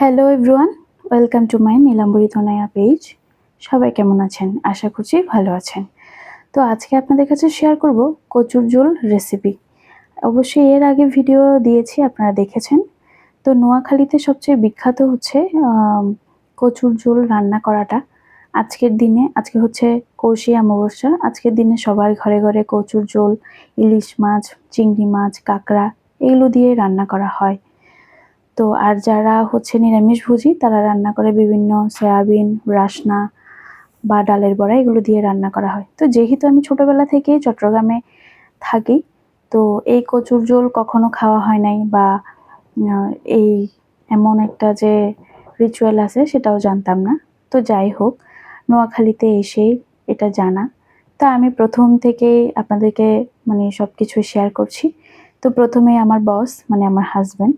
Hello everyone welcome to my Nilambari Tanaya page সবাই কেমন আছেন? আশা করছি ভালো আছেন। তো আজকে আপনাদের কাছে শেয়ার করব কচুর ঝোল রেসিপি অবশ্যই এর আগে ভিডিও দিয়েছি, আপনারা দেখেছেন। তো নোয়াখালীতে সবচেয়ে বিখ্যাত হচ্ছে কচুর ঝোল রান্না করাটা। আজকের দিনে, আজকে হচ্ছে কৌশি অমাবস্যা। আজকের দিনে সবার ঘরে ঘরে কচুর ঝোল, ইলিশ মাছ, চিংড়ি মাছ, কাঁকড়া, এগুলো দিয়ে রান্না করা হয়। তো আর যারা হচ্ছে নিরামিষভোজী তারা রান্না করে বিভিন্ন সয়াবিন, রাসনা বা ডালের বড়া, এগুলো দিয়ে রান্না করা হয়। তো যেহেতু আমি ছোটবেলা থেকেই চট্টগ্রামে থাকি, তো এই কচুর ঝোল কখনো খাওয়া হয় নাই বা এই এমন একটা যে রিচুয়াল আছে সেটাও জানতাম না। তো যাই হোক, নোয়াখালীতে এসেই এটা জানা। তা আমি প্রথম থেকেই আপনাদেরকে মানে সব কিছু শেয়ার করছি। তো প্রথমে আমার বস মানে আমার হাজব্যান্ড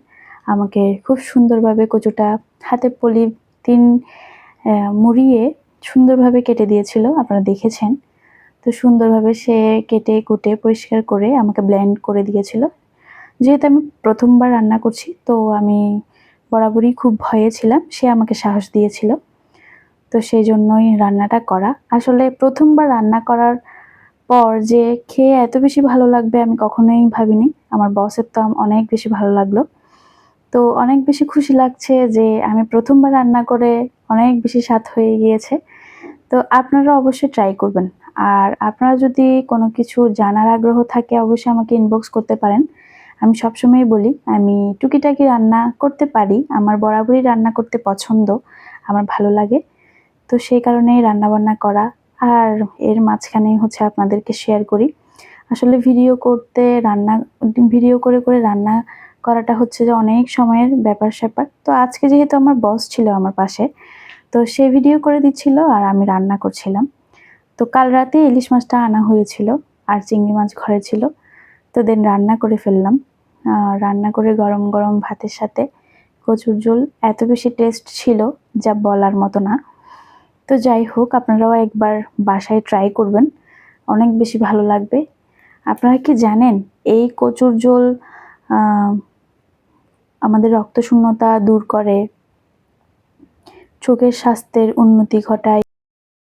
আমাকে খুব সুন্দরভাবে কচুটা হাতে পলিথিন মুড়িয়ে সুন্দরভাবে কেটে দিয়েছিল, আপনারা দেখেছেন। তো সুন্দরভাবে সে কেটে কুটে পরিষ্কার করে আমাকে ব্লেন্ড করে দিয়েছিল। যেহেতু আমি প্রথমবার রান্না করছি, তো আমি বরাবরই খুব ভয়ে ছিলাম, সে আমাকে সাহস দিয়েছিল। তো সেই জন্যই রান্নাটা করা। আসলে প্রথমবার রান্না করার পর যে খেয়ে এত বেশি ভালো লাগবে আমি কখনোই ভাবিনি। আমার বসের তো অনেক বেশি ভালো লাগল। তো অনেক বেশি খুশি লাগছে যে আমি প্রথমবার রান্না করে অনেক বেশি স্বাদ হয়ে গিয়েছে। তো আপনারা অবশ্যই ট্রাই করবেন। আর আপনারা যদি কোনো কিছু জানার আগ্রহ থাকে, অবশ্যই আমাকে ইনবক্স করতে পারেন। আমি সবসময় বলি, আমি টুকিটাকি রান্না করতে পারি, আমার বরাবরই রান্না করতে পছন্দ, আমার ভালো লাগে। তো সেই কারণেই রান্নাবান্না করা। আর এর মাঝখানেই হচ্ছে আপনাদেরকে শেয়ার করি। আসলে ভিডিও করতে, রান্না ভিডিও করে করে রান্না করাটা হচ্ছে যে অনেক সময়ের ব্যাপার স্যাপার। তো আজকে যেহেতু আমার বস ছিল আমার পাশে, তো সে ভিডিও করে দিচ্ছিল আর আমি রান্না করছিলাম। তো কাল রাতে ইলিশ মাছটা আনা হয়েছিল আর চিংড়ি মাছ ঘরে ছিল। তো দেন রান্না করে ফেললাম। রান্না করে গরম গরম ভাতের সাথে কচুর ঝোল। এত বেশি টেস্ট ছিল যা বলার মতো না। তো যাই হোক, আপনারাও একবার বাসায় ট্রাই করবেন। অনেক বেশি ভালো লাগবে। আপনারা কি জানেন, এই কচুর ঝোল আমাদের রক্তশূন্যতা দূর করে। চোখের স্বাস্থ্যের উন্নতি ঘটায়।